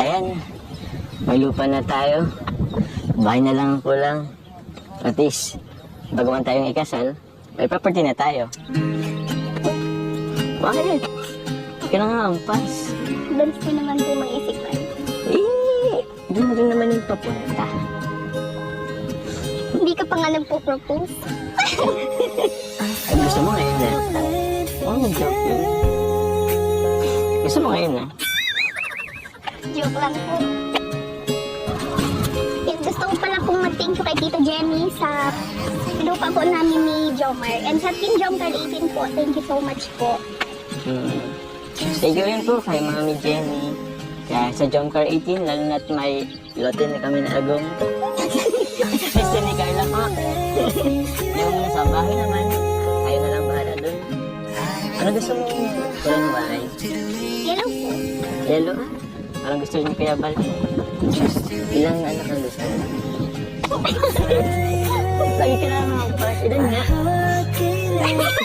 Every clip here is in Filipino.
Ayan, may lupa na tayo. Bahay na lang ang kulang. At least, bago man tayong ikasal, may property na tayo. Bakit? Hindi ka na nga ampas. Doon ko naman po mag-isipan. Eh, doon rin naman yung papunta. Hindi ka pa nga nagpo-propose. Ay, gusto mo ngayon na? Oh. Gusto mo ngayon na? Joke lang po. Eh, gusto ko pala pong mag-thank you kay Tita Jenny sa lupa po namin ni Jomar. And sa Team Jomar 18 po, thank you so much po. Hmm. Thank you rin po kay Mami Jenny. Kaya sa Jomcar 18, lalo na't may lote na kami na agong. Gusto ni Carla po. yung sa bahay naman, kayo na lang bahala dun. Ano gusto mo? Kulay ng bahay? Lang po. Yellow Parang gusto niyo kaya bal. Ilang anak ang gusto mo? Lagi ka na mga pas. Ilan nga?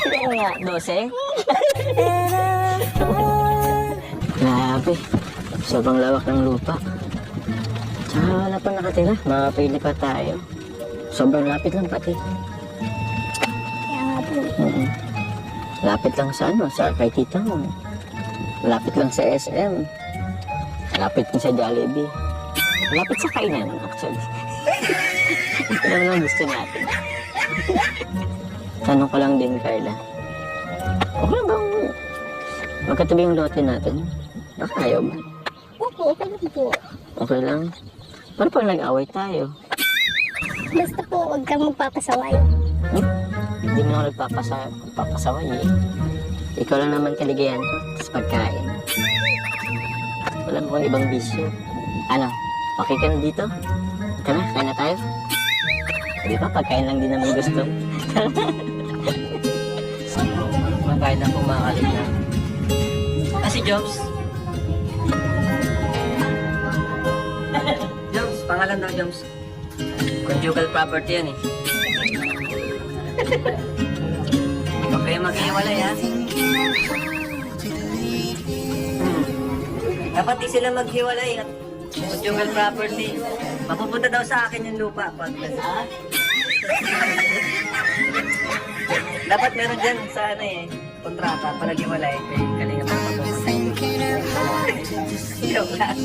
Ilan nga? Dose? Grabe. Sobrang lawak ng lupa. Tsaka wala pa nakatira. Makapili pa tayo. Sobrang lapit lang pati. Kaya nga po. Lapit lang sa ano, sa kay tita mo. Lapit lang sa SM. Lapit din sa Jollibee. Lapit sa kainan, actually. Ito naman ang gusto natin. Tanong ko lang din, Carla. Okay lang bang magkatabi yung lote natin? Baka ayaw mo. Opo, okay lang po. Okay lang. Paano pag nag-away tayo? Basta po, huwag kang magpapasaway. Hmm? Hindi mo ako nagpapasa papasaway eh. Ikaw lang naman kaligayan ko sa pagkain. Wala mo kang ibang bisyo. Ano, okay ka na dito? Tara, kain na tayo. Di ba, pagkain lang din naman gusto. Makain na po mga kalina. Kasi Jobs. Jobs, pangalan daw Jobs. Conjugal property yan eh. Huwag kayo mag-iwalay ha. Dapat di sila maghiwalay at conjugal property. Mapupunta daw sa akin yung lupa. Pag Dapat meron dyan sa ano eh, kontrata, pag naghiwalay, kay kalinga pa. Joke lang.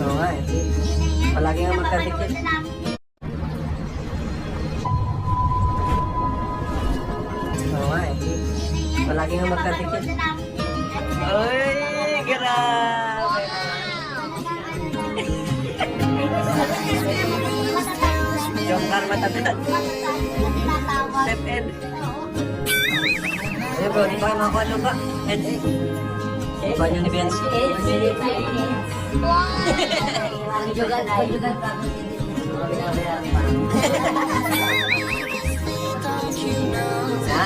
Oo nga eh. Palagi nga magkadikit. Palagi nga magkadikit. Uy, grabe. Yung karma tabitan. Step Ed. Ayun bro, di pa kayo makakuha lupa. Ed. Iba niyo ni Benz. Ha?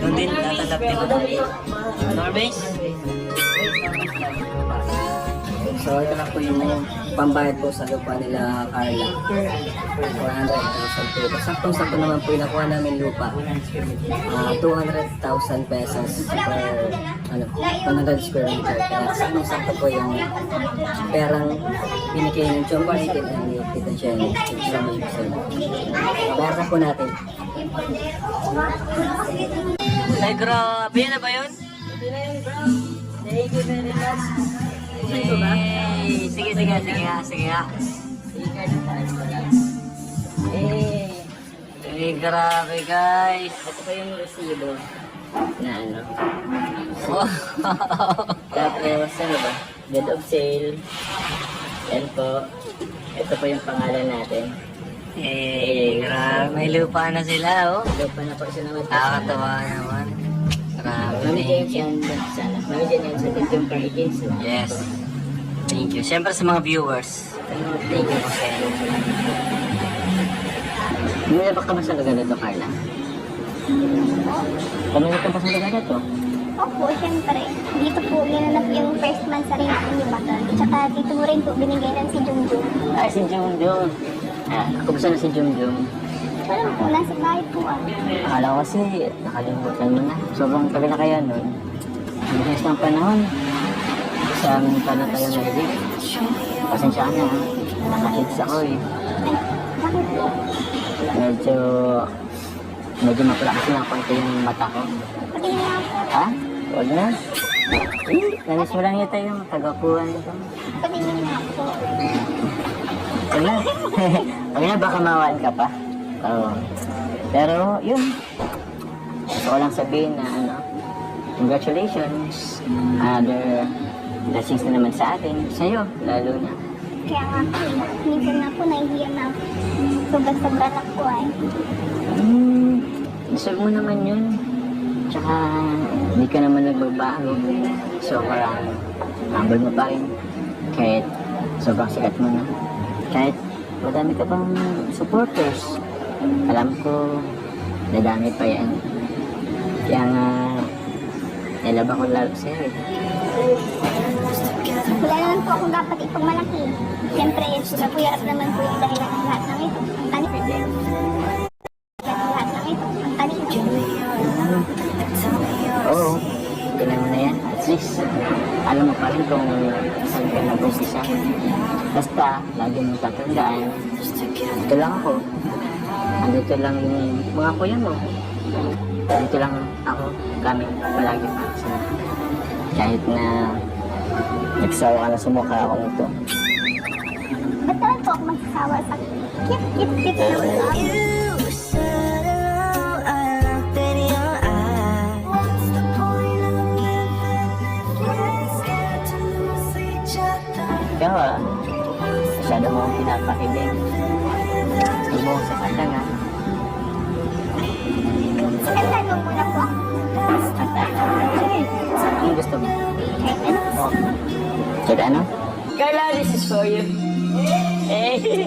Doon din, tatanggap din ko. Normace? So, ito na po yung pambayad po sa lupa nila Carla. 400,000 po. Saktong-sakto naman po yung nakuha namin lupa. Ah, 200,000 pesos per ano, 100 square meter. Kaya saktong-sakto po yung perang binigay ng John Barnitin and ni Tita Jenny. Bayaran po natin. Ay, grabe. Na ba yun? Thank sige, sige, sige nga, sige nga. Eh, eh, grabe guys. Ito pa yung resibo na ano. Oh. Tapos, ano ba? Dead of sale. Yan po. Ito po yung pangalan natin. Eh, grabe. May lupa na sila, oh. Lupa na po sila. Nakakatawa naman. Grabe. Mami James yan. Mami James yan sa Tityong Parigins. Yes. Thank you. Siyempre sa mga viewers. Thank you po sa inyo. Ba ka ba sa lugar na to, Carla? Na ka ba sa lugar na to? Opo, syempre. Dito po, ginanap yung first month sa rin ni Baton. Tsaka dito mo rin po binigay ng si Junjun. Ay, si Jungjung. Ah, kumusta na si Jungjung? Wala po, nasa bahay po ah. Akala ko kasi nakalimutan mo na. Sobrang tagal na kaya nun. Bilis ng panahon. Sa amin pa na na Pasensya na. ha. Nakahits ako eh. Medyo... Medyo mapula kasi ng konti yung mata ko. Ha? Huwag na. Nanis mo lang yata yung tagapuan ko. Pati nga po. Huwag na. Huwag na, baka mawaan ka pa. Oo. Pero, yun. Gusto ko lang sabihin na, ano, congratulations. Another blessings na naman sa atin. Sa'yo, lalo na. Kaya nga po, minsan nga po nahihiya na. Sobra-sobra na po ay. Hmm, deserve mo naman yun. Tsaka, hindi ka naman nagbabago. Sobrang humble mo pa rin. Kahit sobrang sikat mo na. Kahit madami ka pang supporters. Alam ko, dadami pa yan. Kaya nga, nilaba ko lalo sa'yo eh. Wala naman po akong dapat ipagmalaki. Siyempre, sila po yarap naman po yung dahilan ng lahat ng ito. Ang ng lahat ng ito. Ang tanin. Oo, tingnan mo na yan. At least, alam mo pa rin kung saan ka nag-umpisa. Basta, lagi mong tatandaan, ito lang ako. Andito lang yung mga kuya mo. Andito lang ako, kami, palagi para sa Kahit na nagsawa ka na sa mukha ako nito. Ba't naman po ako magsasawa sa cute, cute, cute na other? Ikaw ah, masyado mo akong pinapakilig. Mo akong sakatan nga. Kantan mo muna po. Sige, anong gusto mo? Kahit ano. Kaya ano? Carla, this is for you. Hey.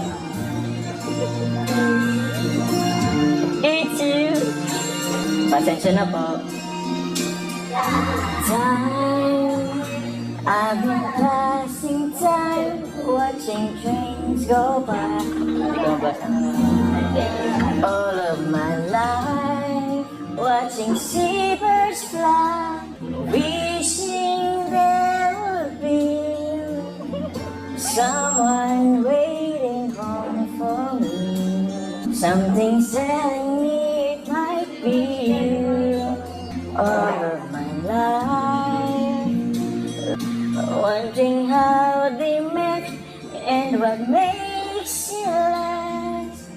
It's you. Pasensya na po. Time. I've been passing time watching trains go by. All of my life watching seabirds fly, wishing be someone waiting home for me. Something telling me it might be you. All of my life, wondering how they met and what makes you last.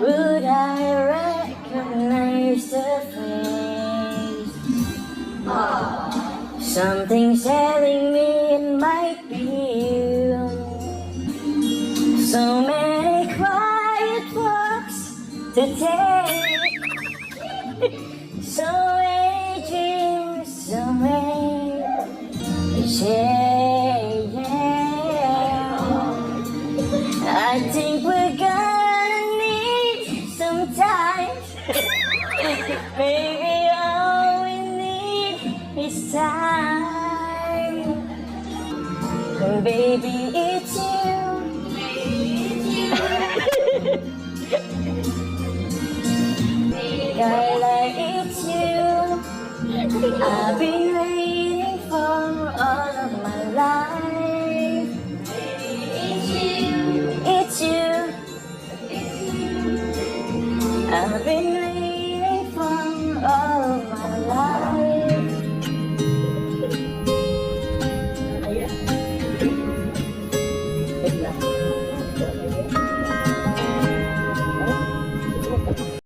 Would I recognize the face? Something telling today. So I dream somewhere. Yeah, yeah. I think we're gonna need some time. Maybe all we need is time. And baby, it's you. Baby, it's you. girl, like it's you. I've been